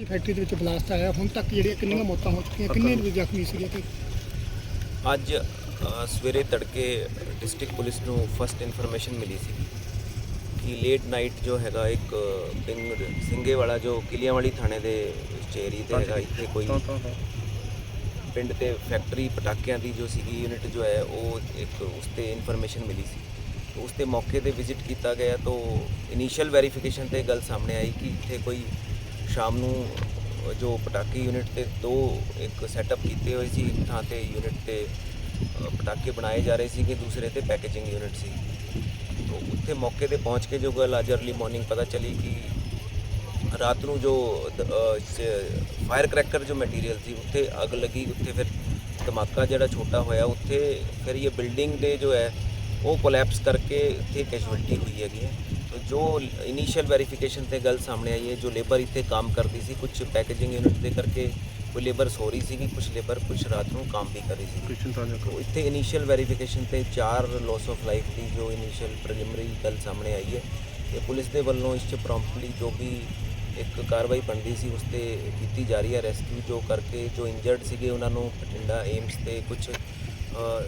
ਦੀ factory ਦੇ ਵਿੱਚ blast ਆਇਆ ਹੁਣ ਤੱਕ ਜਿਹੜੀਆਂ ਕਿੰਨੀਆਂ ਮੌਤਾਂ ਹੋ ਚੁੱਕੀਆਂ ਕਿੰਨੇ ਲੋਕ ਜ਼ਖਮੀ ਸੀਗੇ ਤੇ? ਅੱਜ ਸਵੇਰੇ ਤੜਕੇ ਡਿਸਟ੍ਰਿਕਟ ਪੁਲਿਸ ਨੂੰ ਫਸਟ ਇਨਫੋਰਮੇਸ਼ਨ ਮਿਲੀ ਸੀ ਕਿ ਲੇਟ ਨਾਈਟ ਜੋ ਹੈਗਾ ਇੱਕ ਪਿੰਗ ਸਿੰਘੇ ਵਾਲਾ ਜੋ ਕਿਲਿਆਂ ਵਾਲੀ ਥਾਣੇ ਦੇ ਚੇਰੀ ਤੇ ਹੈਗਾ ਇੱਥੇ ਕੋਈ ਪਿੰਡ ਤੇ ਫੈਕਟਰੀ ਪਟਾਕਿਆਂ ਦੀ ਜੋ ਸੀਗੀ ਯੂਨਿਟ ਜੋ ਹੈ ਉਹ ਇੱਕ ਉਸ ਤੇ ਇਨਫੋਰਮੇਸ਼ਨ ਮਿਲੀ ਸੀ। तो ਉਸ ਤੇ ਮੌਕੇ ਤੇ ਵਿਜ਼ਿਟ ਕੀਤਾ ਗਿਆ ਤਾਂ ਇਨੀਸ਼ੀਅਲ ਵੈਰੀਫਿਕੇਸ਼ਨ ਤੇ ਗੱਲ ਸਾਹਮਣੇ ਆਈ ਕਿ ਇੱਥੇ ਕੋਈ ਸ਼ਾਮ ਨੂੰ ਜੋ ਪਟਾਕੇ ਯੂਨਿਟ ਤੇ ਦੋ ਇੱਕ ਸੈਟਅਪ ਕੀਤੇ ਹੋਏ ਸੀ, ਇੱਕ ਥਾਂ ਤੇ ਯੂਨਿਟ ਤੇ ਪਟਾਕੇ ਬਣਾਏ ਜਾ ਰਹੇ ਸੀ ਕਿ ਦੂਸਰੇ ਤੇ ਪੈਕੇਜਿੰਗ ਯੂਨਿਟ ਸੀ। ਤੋਂ ਉੱਥੇ ਮੌਕੇ ਤੇ ਪਹੁੰਚ ਕੇ ਜੋ ਗੱਲ ਅੱਜ ਅਰਲੀ ਮਾਰਨਿੰਗ ਪਤਾ ਚਲੀ ਕਿ ਰਾਤ ਨੂੰ ਜੋ ਫਾਇਰ ਕਰੈਕਰ ਜੋ ਮਟੀਰੀਅਲ ਸੀ, ਉੱਥੇ ਅੱਗ ਲੱਗੀ, ਉੱਥੇ ਫਿਰ ਧਮਾਕਾ ਜਿਹੜਾ ਛੋਟਾ ਹੋਇਆ, ਉੱਥੇ ਫਿਰ ਇਹ ਬਿਲਡਿੰਗ ਦੇ ਜੋ ਹੈ, ਉਹ ਕੋਲੈਪਸ ਕਰਕੇ ਉੱਥੇ ਕੈਜੁਅਲਟੀ ਹੋਈ ਹੈਗੀ ਹੈ। ਜੋ ਇਨੀਸ਼ੀਅਲ ਵੈਰੀਫਿਕੇਸ਼ਨ ਤੇ ਗੱਲ ਸਾਹਮਣੇ ਆਈ ਹੈ ਜੋ ਲੇਬਰ ਇੱਥੇ ਕੰਮ ਕਰਦੀ ਸੀ ਕੁਝ ਪੈਕੇਜਿੰਗ ਯੂਨਿਟ ਦੇ ਕਰਕੇ ਕੋਈ ਲੇਬਰ ਸੋ ਰਹੀ ਸੀਗੀ ਕੁਝ ਲੇਬਰ ਕੁਝ ਰਾਤ ਨੂੰ ਕੰਮ ਵੀ ਕਰ ਰਹੀ ਸੀ ਕ੍ਰਿਸ਼ਨ ਤਾਜਾ ਤੋ ਇੱਥੇ ਇਨੀਸ਼ੀਅਲ ਵੈਰੀਫਿਕੇਸ਼ਨ ਤੇ ਚਾਰ ਲਾਸ ਆਫ ਲਾਈਫ ਦੀ ਜੋ ਇਨੀਸ਼ੀਅਲ ਪ੍ਰੀਲਿਮਿਨਰੀ ਗੱਲ ਸਾਹਮਣੇ ਆਈ ਹੈ ਤੇ ਪੁਲਿਸ ਦੇ ਵੱਲੋਂ ਇਸ 'ਚ ਪ੍ਰੋਮਪਟਲੀ ਜੋ ਵੀ ਇੱਕ ਕਾਰਵਾਈ ਬਣਦੀ ਸੀ ਉਸ ਤੇ ਕੀਤੀ ਜਾ ਰਹੀ ਹੈ ਰੈਸਕਿਊ ਜੋ ਕਰਕੇ ਜੋ ਇੰਜਰਡ ਸੀਗੇ ਉਹਨਾਂ ਨੂੰ ਬਠਿੰਡਾ ਏਮਸ ਤੇ ਕੁਝ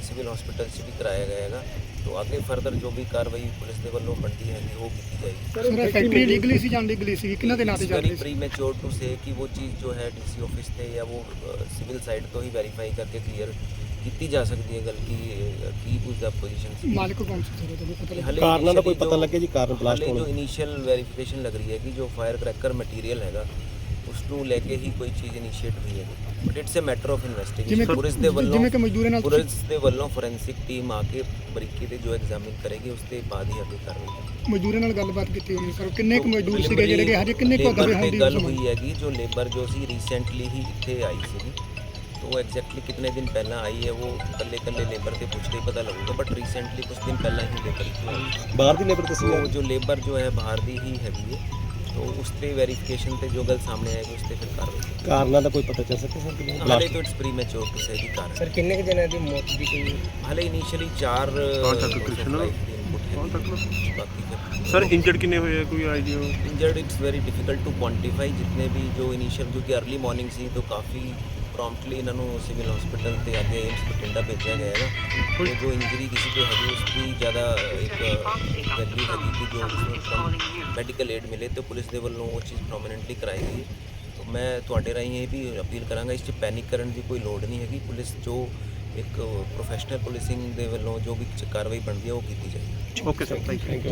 ਸਿਵਲ ਹਸਪੀਟਲ 'ਚ ਵੀ ਕਰਾਇਆ ਗਿਆ ਹੈਗਾ ਤੋ ਅੱਗੇ ਫਰਦਰ ਜੋ ਵੀ ਕਾਰਵਾਈ ਪੁਲਿਸ ਦੇ ਵੱਲੋਂ ਬਣਦੀ ਹੈਗੀ ਉਹ ਕੀਤੀ ਜਾਏਗੀ ਸਰ ਫੈਕਟਰੀ ਲੀਗਲੀ ਸੀ ਜਾਂ ਅਨਲੀਗਲੀ ਸੀ ਕਿਹਨਾਂ ਦੇ ਨਾਂ ਤੇ ਚੱਲ वेरी ਰਹੀ ਸੀ प्रीमेच्योर टू से कि वो चीज़ जो है डीसी ऑफिस ਤੇ ਜਾਂ ਉਹ ਸਿਵਲ ਸਾਈਡ ਤੋਂ ਹੀ ਵੈਰੀਫਾਈ ਕਰਕੇ ਕਲੀਅਰ ਕੀਤੀ ਜਾ ਸਕਦੀ ਹੈ ਗੱਲ ਕੀ ਕੀ ਉਸ ਦਾ ਪੋਜੀਸ਼ਨ ਸੀ ਮਾਲਕ ਕੌਣ ਸੀ ਸਰ ਤੁਹਾਨੂੰ ਪਤਾ ਲੱਗਾ ਹਲੇ ਕਾਰਨਾਂ ਦਾ ਕੋਈ initially ਪਤਾ ਜੋ- ਲੱਗਿਆ ਜੀ ਕਾਰਨ ਬਲਾਸਟ ਹਲੇ ਹੋਣ ਜੋ ਦਾ? ਇਨੀਸ਼ੀਅਲ ਵੈਰੀਫਿਕੇਸ਼ਨ ਲੱਗ ਰਹੀ ਹੈ ਕਿ ਜੋ ਫਾਇਰ ਕ੍ਰੈਕਰ ਮਟੀਰੀਅਲ ਹੈਗਾ ਉਸ ਨੂੰ ਲੈ ਕੇ ਹੀ ਕੋਈ ਚੀਜ਼ ਇਨੀਸ਼ੀਏਟ ਹੋਈ ਹੈ but it's a matter of ਜਿਵੇਂ ਇਨਵੈਸਟੀਗੇਸ਼ਨ ਕਿ- ਪੁਲਿਸ ਦੇ ਵੱਲੋਂ ਜਿਵੇਂ ਕਿ ਮਜ਼ਦੂਰਾਂ ਨਾਲ ਤੁਸੀਂ- ਪੁਲਿਸ ਦੇ ਵੱਲੋਂ ਫੋਰੈਂਸਿਕ ਟੀਮ ਆ ਕੇ ਬਰੀਕੀ ਤੇ ਜੋ ਐਗਜ਼ਾਮਿਨ ਕਰੇਗੀ ਉਸ ਤੇ ਬਾਅਦ ਹੀ ਅੱਗੇ ਕਾਰਵਾਈ ਕਰੇਗੀ ਮਜ਼ਦੂਰਾਂ ਨਾਲ ਗੱਲਬਾਤ ਕੀਤੀ ਹੋਣੀ ਸਰ ਕਿੰਨੇ ਕੁ ਮਜ਼ਦੂਰ ਸੀਗੇ ਜਿਹੜੇ ਕਿ ਹਜੇ ਕਿੰਨੇ ਕੁ ਲੇਬਰ ਦਬੇ ਤੇ ਹੋਣ ਦੀ ਗੱਲ ਸੰਭਾਵਨਾ? ਹੋਈ ਹੈਗੀ ਜੋ ਲੇਬਰ ਜੋ ਸੀ ਰੀਸੈਂਟਲੀ ਹੀ ਇੱਥੇ ਆਈ ਸੀਗੀ तो ਐਗਜ਼ੈਕਟਲੀ ਕਿਤਨੇ ਦਿਨ ਪਹਿਲਾਂ ਆਈ ਹੈ ਉਹ ਕੱਲੇ ਕੱਲੇ ਲੇਬਰ ਤੇ ਪੁੱਛ ਕੇ ਹੀ ਪਤਾ ਲੱਗੂਗਾ ਬਟ ਰੀਸੈਂਟਲੀ ਕੁਝ ਦਿਨ ਪਹਿਲਾਂ ਹੀ ਲੇਬਰ ਇੱਥੇ ਆਈ ਬਾਹਰ ਦੀ ਲੇਬਰ ਦੱਸੀ तो जो लेबर जो है बाहर ਦੀ ਹੀ ਹੈਗੀ ਹੈ तो ਉਸ ਤੇ ਵੈਰੀਫਿਕੇਸ਼ਨ ਤੇ ਜੋ ਗੱਲ ਸਾਹਮਣੇ ਆਏਗੀ ਉਸ ਤੇ ਫਿਰ ਕਾਰਵਾਈ ਕਰਾਂਗੇ। ਕਾਰਨਾਂ ਦਾ ਕੋਈ ਪਤਾ ਚੱਲ ਸਕਿਆ ਸਰ ਕਿਵੇਂ ਹਾਲੇ ਤੋਂ ਇਟਸ ਪ੍ਰੀਮੈਚੁਰ ਟੂ ਸੇ ਦੀ ਕਾਰਨ ਸਰ ਕਿੰਨੇ ਕੁ ਜਣਿਆਂ ਦੀ ਮੌਤ ਦੀ ਕੋਈ ਹਾਲੇ ਇਨੀਸ਼ੀਅਲੀ 4 ਤੱਕ ਕ੍ਰਿਸ਼ਨ? ਬਾਕੀ ਫਿਰ ਸਰ ਇੰਜਰਡ ਕਿੰਨੇ ਹੋਏ ਆ ਕੋਈ idea injured it's very difficult to quantify जितने भी जो इनिशियल क्योंकि अर्ली मॉर्निंग ਸੀ तो ਕਾਫੀ ਪ੍ਰੋਮਪਟਲੀ ਇਹਨਾਂ ਨੂੰ ਸਿਵਲ ਹਸਪੀਟਲ ਤੇ ਅੱਗੇ ਏਮਸ ਬਠਿੰਡਾ ਭੇਜਿਆ ਗਿਆ ਹੈਗਾ ਤੇ ਜੋ ਇੰਜਰੀ ਕਿਸੇ को ਹੈਗੀ ਉਸ ਦੀ ਜ਼ਿਆਦਾ ਇੱਕ ਵੈਲਿਊ ਹੈਗੀ ਕਿ ਜੋ ਉਸਨੂੰ ਮੈਡੀਕਲ ਏਡ ਮਿਲੇ ਤੇ ਪੁਲਿਸ ਦੇ ਵੱਲੋਂ ਉਹ ਚੀਜ਼ ਪ੍ਰੋਮਿਨੈਂਟਲੀ ਕਰਾਈ ਗਈ ਹੈ। ਤਾਂ ਮੈਂ ਤੁਹਾਡੇ ਰਾਹੀਂ ਇਹ ਵੀ ਅਪੀਲ ਕਰਾਂਗਾ ਇਸ 'ਚ ਪੈਨਿਕ ਕਰਨ ਦੀ ਕੋਈ ਲੋੜ ਨਹੀਂ ਹੈਗੀ। ਪੁਲਿਸ ਜੋ ਇੱਕ ਪ੍ਰੋਫੈਸ਼ਨਲ ਪੁਲਿਸਿੰਗ ਦੇ ਵੱਲੋਂ ਜੋ ਵੀ ਕਾਰਵਾਈ ਬਣਦੀ ਹੈ ਉਹ ਕੀਤੀ ਜਾਏਗੀ। Okay sir thank you